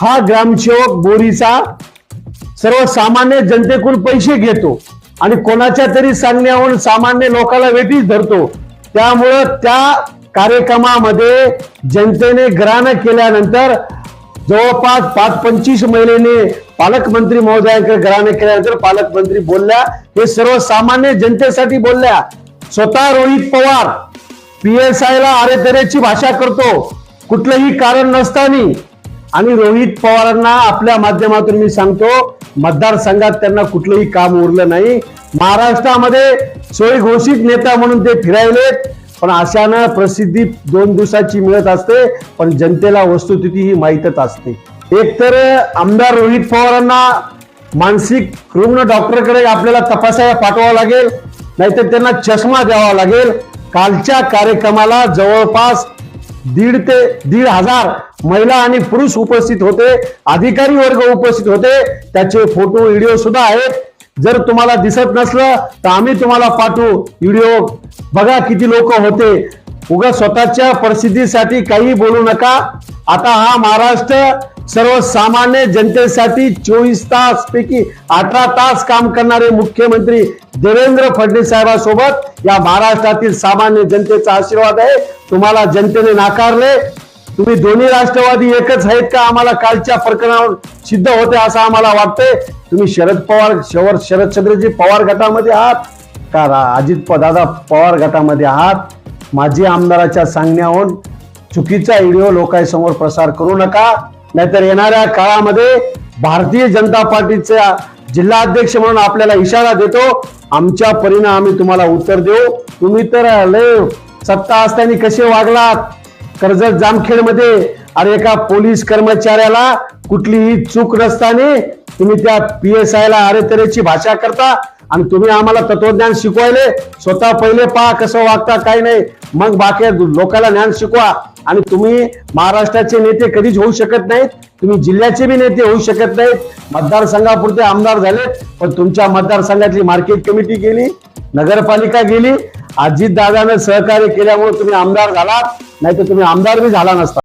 हा ग्रामसेवक बोरीचा सर्वसामान्य जनतेकडून पैसे घेतो आणि कोणाच्या तरी सांगण्यावरून सामान्य लोकाला वेटीच धरतो. त्यामुळं त्या कार्यक्रमामध्ये जनतेने ग्रहण केल्यानंतर जवळपास पाच पंचवीस महिलेने पालकमंत्री महोदयांकडे ग्रहण केल्यानंतर पालकमंत्री बोलल्या. हे सर्वसामान्य जनतेसाठी बोलल्या. स्वतः Rohit Pawar P S I ला भाषा करतो. कुठलंही कारण नसताना आणि रोहित पवारांना आपल्या माध्यमातून मी सांगतो मतदारसंघात त्यांना कुठलंही काम उरलं नाही. महाराष्ट्रामध्ये सोयी घोषित नेता म्हणून ते फिरायलेत पण अशानं प्रसिद्धी दोन दिवसाची मिळत असते पण जनतेला वस्तुस्थिती ही माहीतच असते. एकतर आमदार रोहित पवारांना मानसिक रुग्ण डॉक्टरकडे आपल्याला तपासायला पाठवावं लागेल नाहीतर त्यांना चष्मा द्यावा लागेल. कालच्या कार्यक्रमाला जवळपास दीड ते दीड हजार महिला आणि पुरुष उपस्थित होते अधिकारी वर्ग उपस्थित होते. त्याचे फोटो व्हिडिओ सुद्धा आहेत. जर तुम्हाला दिसत नसलं तर आम्ही तुम्हाला पाठवू व्हिडिओ. बघा किती लोक होते. उगा स्वतःच्या परिस्थितीसाठी काही बोलू नका. आता हा महाराष्ट्र सर्वसामान्य जनतेसाठी चोवीस तास पैकी अठरा तास काम करणारे मुख्यमंत्री देवेंद्र फडणवीस साहेबांसोबत या महाराष्ट्रातील सामान्य जनतेचा आशीर्वाद आहे. तुम्हाला जनतेने नाकारले. तुम्ही दोन्ही राष्ट्रवादी एकच आहेत का? आम्हाला कालच्या प्रकरणावर सिद्ध होते असं आम्हाला वाटतंय. तुम्ही शरद पवार शवर शरदचंद्रजी पवार गटामध्ये आहात का रा- अजित प- दादा पवार गटामध्ये आहात? माजी आमदाराच्या सांगण्याहून चुकीचा व्हिडिओ लोकांसमोर प्रसार करू नका. नाहीतर येणाऱ्या काळामध्ये भारतीय जनता पार्टीचा जिल्हाध्यक्ष म्हणून आपल्याला इशारा देतो. आमच्या परीने आम्ही तुम्हाला उत्तर देऊ. तुम्ही तर लय सत्ता असताना कसे वागलात? कर्जत जामखेडमध्ये अरे एका पोलीस कर्मचाऱ्याला कुठलीही चूक नसताना तुम्ही त्या पी एस आय ला अरे तऱ्हेची भाषा करता आणि तुम्ही आम्हाला तत्वज्ञान शिकवायले. स्वतः पहिले पहा कसं वागता काही नाही. मग बाकी लोकांना ज्ञान शिकवा. आणि तुम्ही महाराष्ट्राचे नेते कधीच होऊ शकत नाहीत तुम्ही जिल्ह्याचे बी नेते होऊ शकत नाहीत. मतदारसंघापुरते आमदार झाले पण तुमच्या मतदारसंघातली मार्केट कमिटी गेली नगरपालिका गेली अजित दादानं सहकार्य केल्यामुळे तुम्ही आमदार झालात नाही तर तुम्ही आमदार बी झाला नसता.